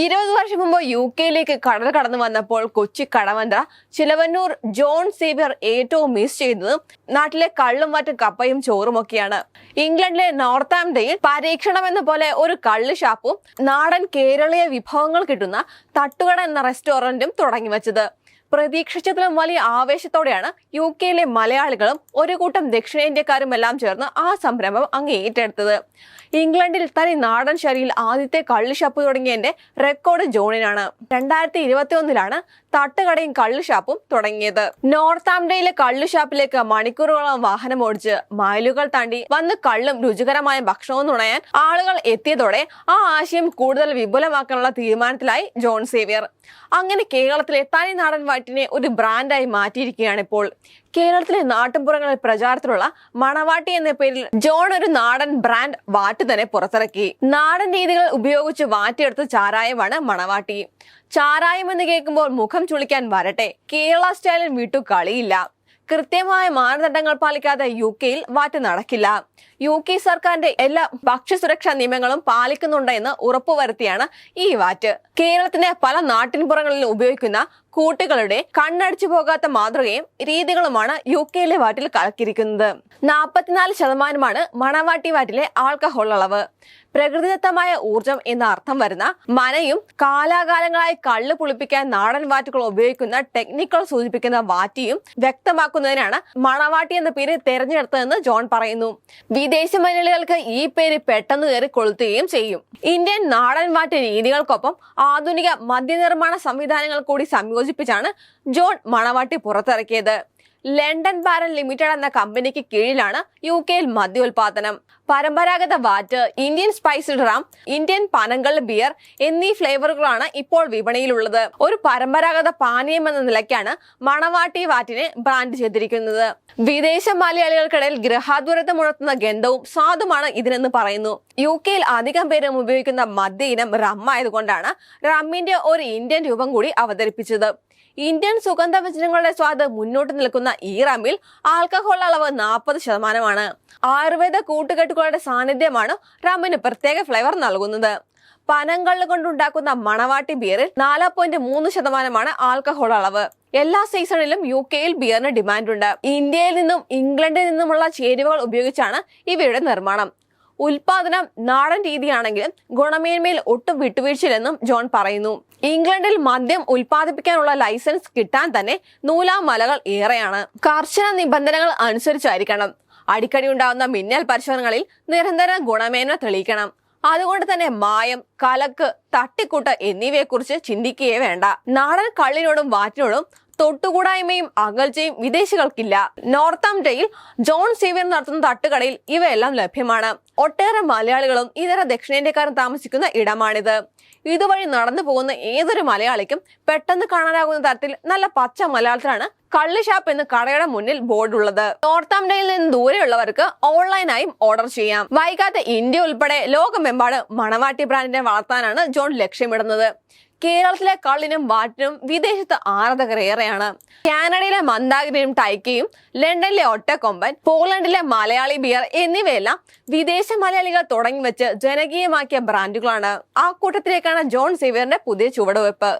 ഇരുപത് വർഷം മുമ്പ് യു കെയിലേക്ക് കടൽ കടന്നു വന്നപ്പോൾ കൊച്ചി കടവന്ത്ര ചിലവന്നൂർ ജോൺ സേവിയർ ഏറ്റവും മിസ് ചെയ്തത് നാട്ടിലെ കള്ളും മറ്റും കപ്പയും ചോറും ഒക്കെയാണ്. ഇംഗ്ലണ്ടിലെ നോർത്താംഡയിൽ പരീക്ഷണം എന്ന പോലെ ഒരു കള്ള് ഷാപ്പും നാടൻ കേരളീയ വിഭവങ്ങൾ കിട്ടുന്ന തട്ടുകട എന്ന റെസ്റ്റോറന്റും തുടങ്ങി വെച്ചത്. പ്രതീക്ഷിച്ചതിലും വലിയ ആവേശത്തോടെയാണ് യു കെയിലെ മലയാളികളും ഒരു കൂട്ടം ദക്ഷിണേന്ത്യക്കാരും എല്ലാം ചേർന്ന് ആ സംരംഭം അങ്ങ് ഏറ്റെടുത്തത് ഇംഗ്ലണ്ടിൽ തനി നാടൻ ശൈലിയിൽ ആദ്യത്തെ കള്ളിഷാപ്പ് തുടങ്ങിയതിന്റെ റെക്കോർഡ് ജോണിനാണ്. രണ്ടായിരത്തി ഇരുപത്തി ഒന്നിലാണ് തട്ടുകടയും കള്ളുഷാപ്പും തുടങ്ങിയത്. നോർത്താംഡയിലെ കള്ള് ഷാപ്പിലേക്ക് മണിക്കൂറുകളോളം വാഹനം ഓടിച്ച് മൈലുകൾ താണ്ടി വന്ന് കള്ളും രുചികരമായ ഭക്ഷണവും നുണയാൻ ആളുകൾ എത്തിയതോടെ ആ ആശയം കൂടുതൽ വിപുലമാക്കാനുള്ള തീരുമാനത്തിലായി ജോൺ സേവിയർ. അങ്ങനെ കേരളത്തിലെ തനി നാടൻ വാറ്റിനെ ഒരു ബ്രാൻഡായി മാറ്റിയിരിക്കുകയാണ് ഇപ്പോൾ. കേരളത്തിലെ നാട്ടിൻപുറങ്ങളിൽ പ്രചാരത്തിലുള്ള മണവാട്ടി എന്ന പേരിൽ ജോൺ ഒരു നാടൻ ബ്രാൻഡ് വാറ്റ് തന്നെ പുറത്തിറക്കി. നാടൻ രീതികൾ ഉപയോഗിച്ച് വാറ്റിയെടുത്ത ചാരായമാണ് മണവാട്ടി. ചാരായം എന്ന് കേൾക്കുമ്പോൾ മുഖം ചുളിക്കാൻ വരട്ടെ. കേരള സ്റ്റൈലിൽ വിട്ടു കളിയില്ല. കൃത്യമായ മാനദണ്ഡങ്ങൾ പാലിക്കാതെ യു കെയിൽ വാറ്റ് നടക്കില്ല. യു കെ സർക്കാരിന്റെ എല്ലാ ഭക്ഷ്യസുരക്ഷാ നിയമങ്ങളും പാലിക്കുന്നുണ്ടെന്ന് ഉറപ്പുവരുത്തിയാണ് ഈ വാറ്റ്. കേരളത്തിന്റെ പല നാട്ടിൻപുറങ്ങളിലും ഉപയോഗിക്കുന്ന കൂട്ടുകളുടെ കണ്ണടിച്ചു പോകാത്ത മാതൃകയും രീതികളുമാണ് യു കെയിലെ വാറ്റിൽ കലക്കിയിരിക്കുന്നത്. നാൽപ്പത്തിനാല് ശതമാനമാണ് മണവാട്ടി വാറ്റിലെ ആൾക്കഹോൾ അളവ്. പ്രകൃതിദത്തമായ ഊർജം എന്ന അർത്ഥം വരുന്ന മനയും കാലാകാലങ്ങളായി കള്ള് പുളിപ്പിക്കാൻ നാടൻ വാറ്റുകൾ ഉപയോഗിക്കുന്ന ടെക്നിക്കുകൾ സൂചിപ്പിക്കുന്ന വാറ്റിയും വ്യക്തമാക്കുന്നതിനാണ് മണവാട്ടി എന്ന പേര് തെരഞ്ഞെടുത്തതെന്ന് ജോൺ പറയുന്നു. വിദേശ മലയാളികൾക്ക് ഈ പേര് പെട്ടെന്ന് കയറി കൊളുത്തുകയും ചെയ്യും. ഇന്ത്യൻ നാടൻ വാറ്റ് രീതികൾക്കൊപ്പം ആധുനിക മദ്യനിർമ്മാണ സംവിധാനങ്ങൾ കൂടി സംയോജിപ്പിച്ചാണ് ജോൺ മണവാട്ടി പുറത്തിറക്കിയത്. ലണ്ടൻ ബാരൻ ലിമിറ്റഡ് എന്ന കമ്പനിക്ക് കീഴിലാണ് യു കെയിൽ മദ്യോൽപാദനം. പരമ്പരാഗത വാറ്റ് ഇന്ത്യൻ സ്പൈസ്ഡ് റാം ഇന്ത്യൻ പനങ്കൾ ബിയർ എന്നീ ഫ്ലേവറുകളാണ് ഇപ്പോൾ വിപണിയിലുള്ളത്. ഒരു പരമ്പരാഗത പാനീയം എന്ന നിലയ്ക്കാണ് മണവാട്ടി വാറ്റിനെ ബ്രാൻഡ് ചെയ്തിരിക്കുന്നത്. വിദേശ മലയാളികൾക്കിടയിൽ ഗൃഹാതുരത്വം ഉണർത്തുന്ന ഗന്ധവും സ്വാദുമാണ് ഇതിനെന്ന് പറയുന്നു. യു കെയിൽ അധികം പേരും ഉപയോഗിക്കുന്ന മദ്യ ഇനം റം ആയതുകൊണ്ടാണ് റമ്മിന്റെ ഒരു ഇന്ത്യൻ രൂപം കൂടി അവതരിപ്പിച്ചത്. ഇന്ത്യൻ സുഗന്ധവ്യഞ്ജനങ്ങളുടെ സ്വാദ് മുന്നോട്ട് നിൽക്കുന്ന ഈ ആൽക്കഹോൾ അളവ് നാൽപ്പത് ശതമാനമാണ്. ആയുർവേദ കൂട്ടുകെട്ടുകളുടെ സാന്നിധ്യമാണ് റമ്മിന് പ്രത്യേക ഫ്ലേവർ നൽകുന്നത്. പനങ്കള്ള് കൊണ്ടുണ്ടാക്കുന്ന മണവാട്ടി ബിയറിൽ നാല് പോയിന്റ് മൂന്ന് ശതമാനമാണ് ആൽക്കഹോൾ അളവ്. എല്ലാ സീസണിലും യു കെയിൽ ബിയറിന് ഡിമാൻഡുണ്ട് ഇന്ത്യയിൽ നിന്നും ഇംഗ്ലണ്ടിൽ നിന്നുമുള്ള ചേരുവകൾ ഉപയോഗിച്ചാണ് ഇവയുടെ നിർമ്മാണം. ഉൽപാദനം നാടൻ രീതിയാണെങ്കിലും ഗുണമേന്മയിൽ ഒട്ടും വിട്ടുവീഴ്ചയില്ലെന്നും ജോൺ പറയുന്നു. ഇംഗ്ലണ്ടിൽ മദ്യം ഉൽപാദിപ്പിക്കാനുള്ള ലൈസൻസ് കിട്ടാൻ തന്നെ നൂലാം മലകൾ ഏറെയാണ്. കർശന നിബന്ധനകൾ അനുസരിച്ചായിരിക്കണം. അടിക്കടി ഉണ്ടാകുന്ന മിന്നൽ പരിശോധനകളിൽ നിരന്തര ഗുണമേന്മ തെളിയിക്കണം. അതുകൊണ്ട് തന്നെ മായം കലക്ക് തട്ടിക്കൂട്ട് എന്നിവയെക്കുറിച്ച് ചിന്തിക്കുകയേ വേണ്ട. നാടൻ കള്ളിനോടും വാറ്റിനോടും തൊട്ടുകൂടായ്മയും അകൽച്ചയും വിദേശികൾക്കില്ല. നോർത്താംറ്റയിൽ ജോൺ സേവിയർ നടത്തുന്ന തട്ടുകടയിൽ ഇവയെല്ലാം ലഭ്യമാണ്. ഒട്ടേറെ മലയാളികളും ഇതര ദക്ഷിണേന്ത്യക്കാരും താമസിക്കുന്ന ഇടമാണിത്. ഇതുവഴി നടന്നു പോകുന്ന ഏതൊരു മലയാളിക്കും പെട്ടെന്ന് കാണാനാകുന്ന തരത്തിൽ നല്ല പച്ച മലയാളത്തിലാണ് കള്ളി ഷാപ്പ് എന്ന് കടയുടെ മുന്നിൽ ബോർഡുള്ളത്. നോർത്താംഡയിൽ നിന്ന് ദൂരെയുള്ളവർക്ക് ഓൺലൈനായും ഓർഡർ ചെയ്യാം. വൈകാതെ ഇന്ത്യ ഉൾപ്പെടെ ലോകമെമ്പാട് മണവാട്ടി ബ്രാൻഡിനെ വളർത്താനാണ് ജോൺ ലക്ഷ്യമിടുന്നത്. കേരളത്തിലെ കള്ളിനും വാറ്റിനും വിദേശത്ത് ആരാധകർ ഏറെയാണ്. കാനഡയിലെ മന്ദാഗിരിയും ടൈക്കയും ലണ്ടനിലെ ഒട്ടക്കൊമ്പൻ പോളണ്ടിലെ മലയാളി ബിയർ എന്നിവയെല്ലാം വിദേശ മലയാളികൾ തുടങ്ങി വെച്ച് ജനകീയമാക്കിയ ബ്രാൻഡുകളാണ്. ആ കൂട്ടത്തിലേക്കാണ് ജോൺ സേവിയറിന്റെ പുതിയ ചുവടുവെപ്പ്